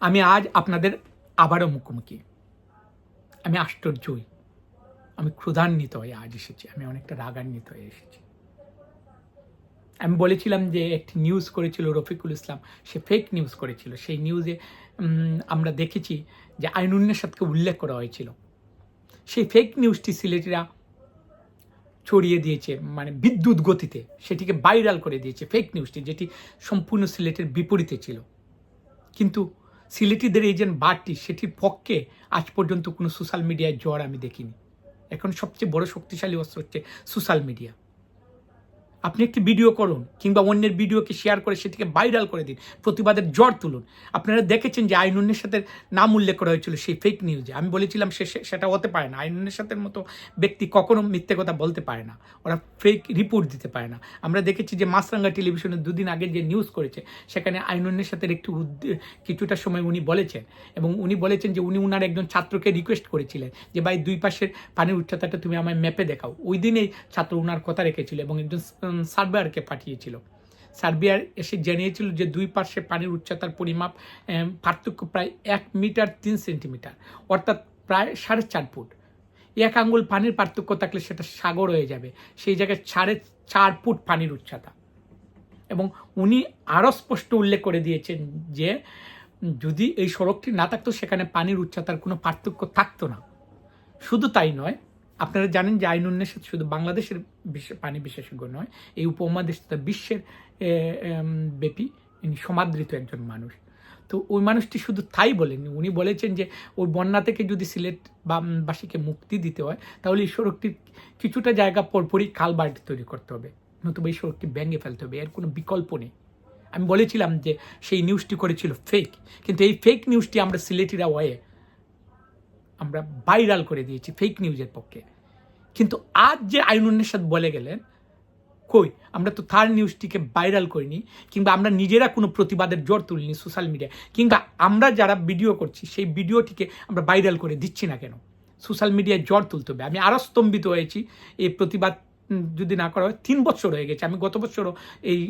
আমি আজ আপনাদের আবারও মুখোমুখি। আমি আশ্চর্যই আমি ক্ষুধান্বিত হয়ে আজ এসেছি। আমি অনেকটা রাগান্বিত হয়ে এসেছি। আমি বলেছিলাম যে একটি নিউজ করেছিল রফিকুল ইসলাম। সে ফেক নিউজ করেছিল। সেই নিউজে আমরা দেখেছি যে আইনুন্নের সাথে উল্লেখ করা হয়েছিল। সেই ফেক নিউজটি সিলেটিরা ছড়িয়ে দিয়েছে মানে বিদ্যুৎ গতিতে। সেটিকে ভাইরাল করে দিয়েছে ফেক নিউজটি যেটি সম্পূর্ণ সিলেটের বিপরীতে ছিল। কিন্তু সিলেটিদের এই যে বারটি সেটির পক্ষে আজ পর্যন্ত কোনো সোশ্যাল মিডিয়ায় জ্বর আমি দেখিনি। এখন সবচেয়ে বড় শক্তিশালী অস্ত্র হচ্ছে সোশ্যাল মিডিয়া আপনি একটি ভিডিও করুন কিংবা অন্যের ভিডিওকে শেয়ার করে সেটিকে ভাইরাল করে দিন, প্রতিবাদের জ্বর তুলুন। আপনারা দেখেছেন যে আইনুন্নের সাথে নাম উল্লেখ করা হয়েছিল সেই ফেক নিউজে আমি বলেছিলাম সে সেটা হতে পারে না। আইনুন্নের সাথে মতো ব্যক্তি কখনো মিথ্যে কথা বলতে পারে না। ওরা ফেক রিপোর্ট দিতে পারে না। আমরা দেখেছি যে মাছরাঙ্গা টেলিভিশনে দুদিন আগে যে নিউজ করেছে, সেখানে আইনুন্নের সাথে একটু কিছুটা সময় উনি বলেছেন এবং উনি বলেছেন যে উনি উনার একজন ছাত্রকে রিকোয়েস্ট করেছিলেন যে, ভাই, দুই পাশের পানির উচ্চতাটা তুমি আমায় ম্যাপে দেখাও। ওই দিনেই ছাত্র উনার কথা রেখেছিল এবং একজন সার্ভেয়ারকে পাঠিয়েছিল। সার্বিয়ার এসে জানিয়েছিল যে দুই পার্শ্বে পানির উচ্চতার পরিমাপ পার্থক্য প্রায় এক মিটার তিন সেন্টিমিটার, অর্থাৎ প্রায় সাড়ে চার ফুট। এক আঙ্গুল পানির পার্থক্য থাকলে সেটা সাগর হয়ে যাবে, সেই জায়গায় সাড়ে চার ফুট পানির উচ্চতা। এবং উনি আরও স্পষ্ট উল্লেখ করে দিয়েছেন যে, যদি এই সড়কটি না থাকতো, সেখানে পানির উচ্চতার কোনো পার্থক্য থাকতো না। শুধু তাই নয় আপনারা জানেন যে আইন উন্নয়ন শুধু বাংলাদেশের পানি বিশেষজ্ঞ নয়, এই উপমহাদেশ তথা বিশ্বের ব্যাপী সমাদৃত একজন মানুষ। তো ওই মানুষটি শুধু তাই বলেননি, উনি বলেছেন যে ওই বন্যা থেকে যদি সিলেট বাসীকে মুক্তি দিতে হয়, তাহলে এই সড়কটির কিছুটা জায়গা পরপরই খালবার্ট তৈরি করতে হবে, নতুবা এই সড়কটি ভেঙে ফেলতে হবে, এর কোনো বিকল্প নেই। আমি বলেছিলাম যে সেই নিউজটি করেছিল ফেক কিন্তু এই ফেক নিউজটি আমরা সিলেটিরা হয়ে আমরা ভাইরাল করে দিয়েছি ফেক নিউজের পক্ষে। কিন্তু আজ যে আইনুন্নের সাথে বলে গেলেন, কই? আমরা তো তার নিউজটিকে ভাইরাল করিনি, কিংবা আমরা নিজেরা কোনো প্রতিবাদের জোর তুলিনি সোশ্যাল মিডিয়ায় কিংবা আমরা যারা ভিডিও করছি, সেই ভিডিওটিকে আমরা ভাইরাল করে দিচ্ছি না কেন? সোশ্যাল মিডিয়ায় জ্বর তুলতে হবে। আমি আরও স্তম্ভিত হয়েছি, এই প্রতিবাদ যদি না করা হয়, তিন বছর হয়ে গেছে। আমি গত বছরও এই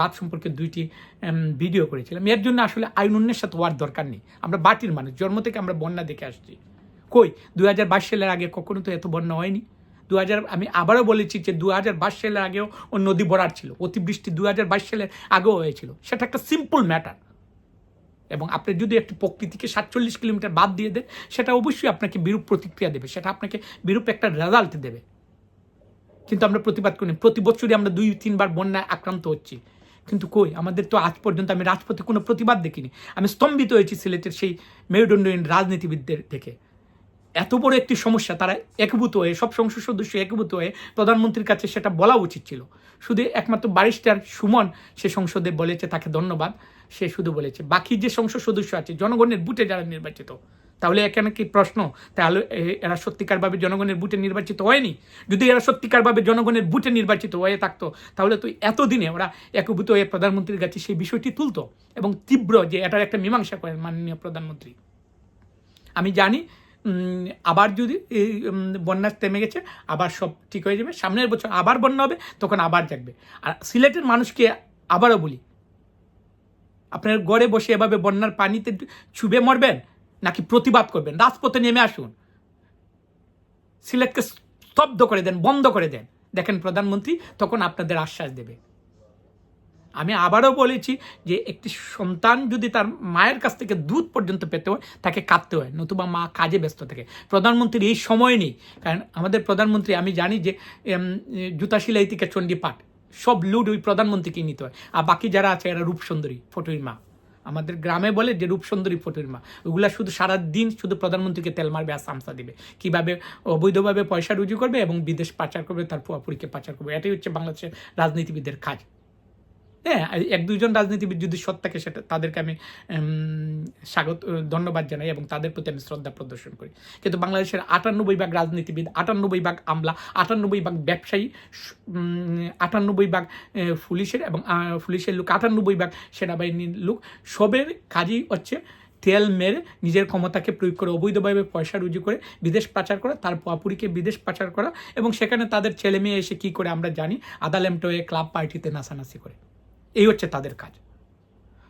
বাদ সম্পর্কে দুইটি ভিডিও করেছিলাম। এর জন্য আসলে আইনুন্নের সাথে হওয়ার দরকার নেই। আমরা বাটির মানুষ, জন্ম থেকে আমরা বন্যা দেখে আসছি। কই? দু হাজার বাইশ সালের আগে কখনো তো এত বন্যা হয়নি। দু হাজার আমি আবারও বলেছি যে দু হাজার বাইশ সালের আগেও ও নদী ভরার ছিল। অতিবৃষ্টি দু হাজার বাইশ সালের আগেও হয়েছিল। সেটা একটা সিম্পল ম্যাটার এবং আপনি যদি একটি প্রকৃতিকে সাতচল্লিশ কিলোমিটার বাদ দিয়ে দেন, সেটা অবশ্যই আপনাকে বিরূপ প্রতিক্রিয়া দেবে। সেটা আপনাকে বিরূপ একটা রেজাল্ট দেবে। কিন্তু আমরা প্রতিবাদ করি। প্রতি বছরই আমরা দুই, তিনবার বন্যায় আক্রান্ত হচ্ছি। কিন্তু কই? আমাদের তো আজ পর্যন্ত আমি রাজপথে কোনো প্রতিবাদ দেখিনি। আমি স্তম্ভিত হয়েছি সিলেটের সেই মেরুদণ্ডহীন রাজনীতিবিদদের থেকে এত বড় একটি সমস্যা, তারা একভূত হয়ে, সব সংসদ সদস্য একভূত হয়ে প্রধানমন্ত্রীর কাছে সেটা বলা উচিত ছিল। শুধু একমাত্র বারিস্টার সুমন সে সংসদে বলেছে, তাকে ধন্যবাদ, সে শুধু বলেছে। বাকি যে সংসদ সদস্য আছে, জনগণের বুটে যারা নির্বাচিত, তাহলে এখানে কি প্রশ্ন? তাহলে এরা সত্যিকারভাবে জনগণের বুটে নির্বাচিত হয়নি? যদি এরা সত্যিকারভাবে জনগণের বুটে নির্বাচিত হয়ে থাকতো, তাহলে তো এতদিনে ওরা একভূত হয়ে প্রধানমন্ত্রীর কাছে সেই বিষয়টি তুলতো। এবং তীব্র যে এটার একটা মীমাংসা করেন মাননীয় প্রধানমন্ত্রী। আমি জানি আবার যদি বন্যা থেমে গেছে, আবার সব ঠিক হয়ে যাবে। সামনের বছর আবার বন্যা হবে, তখন আবার জাগবে। আর সিলেটের মানুষকে আবারও বলি, আপনার গড়ে বসে এভাবে বন্যার পানিতে ছুবে মরবেন, নাকি প্রতিবাদ করবেন? রাজপথে নেমে আসুন। সিলেটকে স্তব্ধ করে দেন, বন্ধ করে দেন। দেখেন প্রধানমন্ত্রী তখন আপনাদের আশ্বাস দেবে। আমি আবারও বলেছি যে একটি সন্তান যদি তার মায়ের কাছ থেকে দুধ পর্যন্ত পেতে হয়, তাকে কাঁদতে হয়, নতুবা মা কাজে ব্যস্ত থাকে। প্রধানমন্ত্রীর এই সময় নেই, কারণ আমাদের প্রধানমন্ত্রী, আমি জানি যে জুতা সিলাই থেকে চণ্ডীপাঠ সব লুড ওই প্রধানমন্ত্রীকেই নিতে হয়। আর বাকি যারা আছে, এরা রূপসুন্দরী, ফটুরির মা। আমাদের গ্রামে বলে যে রূপসুন্দরী, ফটুরির মা। ওগুলা শুধু সারা দিন শুধু প্রধানমন্ত্রীকে তেল মারবে আর সামসা দিবে। কীভাবে অবৈধভাবে পয়সা রুজু করবে এবং বিদেশ পাচার করবে, তার পুয়াপুরিকে পাচার করবে। এটাই হচ্ছে বাংলাদেশের রাজনীতিবিদের কাজ। হ্যাঁ এক দুজন রাজনীতিবিদ যদি সৎ থাকে, সেটা তাদেরকে আমি স্বাগত, ধন্যবাদ জানাই এবং তাদের প্রতি আমি শ্রদ্ধা প্রদর্শন করি। কিন্তু বাংলাদেশের আটানব্বই ভাগ রাজনীতিবিদ, আটানব্বই ভাগ আমলা, আটানব্বই ভাগ ব্যবসায়ী আটানব্বই ভাগ পুলিশের এবং পুলিশের লোক, আটানব্বই ভাগ সেনাবাহিনীর লোক, সবের কাজই হচ্ছে তেল মেরে নিজের ক্ষমতাকে প্রয়োগ করে, অবৈধভাবে পয়সা রুজু করে বিদেশ পাচার করা, তার পুয়াপুরিকে বিদেশ পাচার করা এবং সেখানে তাদের ছেলে মেয়ে এসে কী করে আমরা জানি আদালেমটো হয়ে ক্লাব পার্টিতে নাচানাচি করে। এই হচ্ছে তাদের কাজ।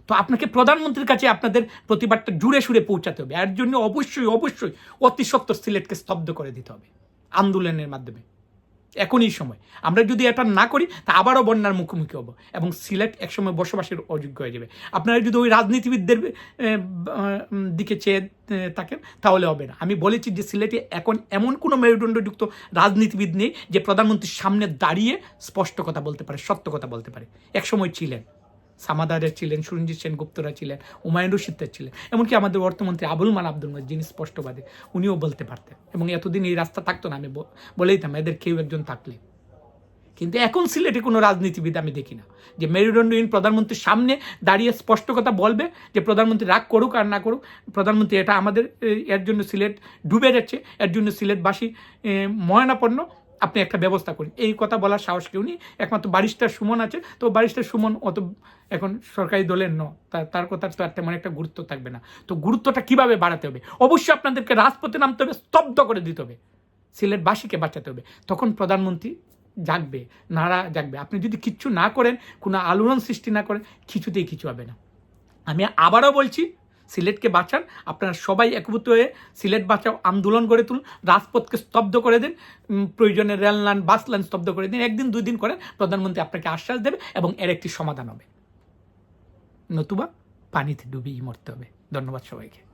তো আপনাকে প্রধানমন্ত্রীর কাছে আপনাদের প্রতিবাদটা জুড়ে সুরে পৌঁছাতে হবে। এর জন্য অবশ্যই অবশ্যই অতি সত্তর সিলেটকে স্তব্ধ করে দিতে হবে আন্দোলনের মাধ্যমে। এখনই সময়। আমরা যদি এটা না করি, তা আবারও বন্যার মুখোমুখি হব এবং সিলেট একসময় বসবাসের অযোগ্য হয়ে যাবে। আপনারা যদি ওই রাজনীতিবিদদের দিকে চেয়ে থাকেন, তাহলে হবে না। আমি বলেছি যে সিলেটে এখন এমন কোনো মেরুদণ্ডযুক্ত রাজনীতিবিদ নেই যে প্রধানমন্ত্রীর সামনে দাঁড়িয়ে স্পষ্ট কথা বলতে পারে, সত্য কথা বলতে পারে। একসময় ছিলেন। সামাদারের ছিলেন, সুরঞ্জিত সেনগুপ্তরা ছিলেন, হুমায়ুন রশিদের ছিলেন। এমনকি আমাদের অর্থমন্ত্রী আবুল মান আব্দুল মজিদ, যিনি স্পষ্টবাদী উনিও বলতে পারতেন। এবং এতদিন এই রাস্তা থাকতো না, আমি ব- বলেই দিতাম এদের কেউ একজন থাকলে। কিন্তু এখন সিলেটে কোনো রাজনীতিবিদ আমি দেখি না, যে মেরুদণ্ডহীন প্রধানমন্ত্রীর সামনে দাঁড়িয়ে স্পষ্ট কথা বলবে, যে প্রধানমন্ত্রী রাগ করুক আর না করুক, প্রধানমন্ত্রী এটা আমাদের এর জন্য সিলেট ডুবে যাচ্ছে, এর জন্য সিলেটবাসী ময়নাপন্ন আপনি একটা ব্যবস্থা করুন। এই কথা বলার সাহস কেউ নেই। একমাত্র বারিস্টার সুমন আছে। তো বারিস্টার সুমন অত এখন সরকারি দলের ন তার কথা তো আর তেমন একটা গুরুত্ব থাকবে না। তো গুরুত্বটা কীভাবে বাড়াতে হবে? অবশ্যই আপনাদেরকে রাজপথে নামতে হবে, স্তব্ধ করে দিতে হবে। সিলেটবাসীকে বাঁচাতে হবে। তখন প্রধানমন্ত্রী জাগবে নাড়া জাগবে। আপনি যদি কিচ্ছু না করেন, কোনো আলোড়ন সৃষ্টি না করেন, কিছুতেই কিছু হবে না। আমি আবারও বলছি সিলেটকে বাঁচান। আপনারা সবাই একভূত হয়ে সিলেট বাঁচাও, আন্দোলন গড়ে তুলুন, রাজপথকে স্তব্ধ করে দিন প্রয়োজনে রেল লাইন, বাস লাইন স্তব্ধ করে দিন। একদিন, দুই দিন করেন প্রধানমন্ত্রী আপনাকে আশ্বাস দেবে এবং এর একটি সমাধান হবে। নতুবা পানিতে ডুবিয়ে মরতে হবে। ধন্যবাদ সবাইকে।